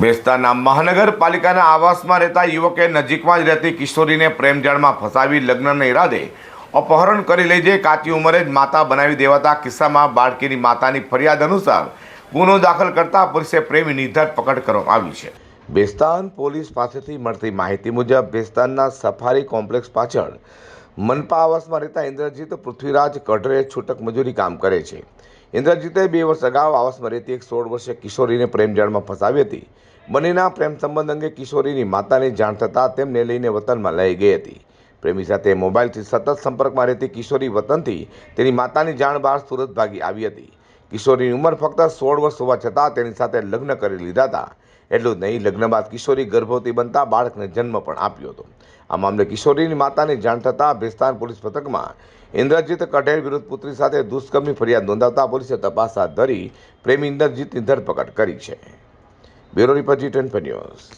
બેસ્તાના મહાનગરપાલિકાના આવાસમાં રહેતા યુવકે નજીકમાં જ રહેતી કિશોરીને પ્રેમજાળમાં ફસાવી લગ્નના ઈરાદે અપહરણ કરી લઈ જઈ કાચી ઉંમરે જ માતા બનાવી દેવાતા કિસ્સામાં બાળકીની માતાની ફરિયાદ અનુસાર ગુનો દાખલ કરતા પોલીસે પ્રેમીની ધરપકડ કરવામાં આવી છે. બેસ્તાન પોલીસ પાસેથી મળતી માહિતી મુજબ બેસ્તાનના સફારી કોમ્પ્લેક્સ પાછળ મનપા આવાસમાં રહેતા ઇન્દ્રજીત પૃથ્વીરાજ કઢરે છૂટક મજૂરી કામ કરે છે. ઇન્દ્રજીતે બે વર્ષ અગાઉ આવાસમાં રહેતી એક સોળ વર્ષીય કિશોરીને પ્રેમજાળમાં ફસાવી હતી. બંનેના પ્રેમ સંબંધ અંગે કિશોરીની માતાને જાણ થતાં તેમને લઈને વતનમાં લઈ ગઈ હતી. પ્રેમી સાથે મોબાઈલથી સતત સંપર્કમાં રહેતી કિશોરી વતનથી તેની માતાની જાણ બહાર સુરત ભાગી આવી હતી. કિશોરીની ઉંમર ફક્ત સોળ વર્ષ હોવા છતાં તેની સાથે લગ્ન કરી લીધા હતા. એટલું નહીં, લગ્ન બાદ કિશોરી ગર્ભવતી બનતા બાળકને જન્મ પણ આપ્યો હતો. આ મામલે કિશોરીની માતાની જાણ થતાં ભેસ્તાન પોલીસ મથકમાં ઇન્દ્રજીત કઢેર વિરુદ્ધ પુત્રી સાથે દુષ્કર્મની ફરિયાદ નોંધાવતા પોલીસે તપાસ હાથ ધરી પ્રેમી ઇન્દ્રજીતની ધરપકડ કરી છે. Bureau report G twenty news.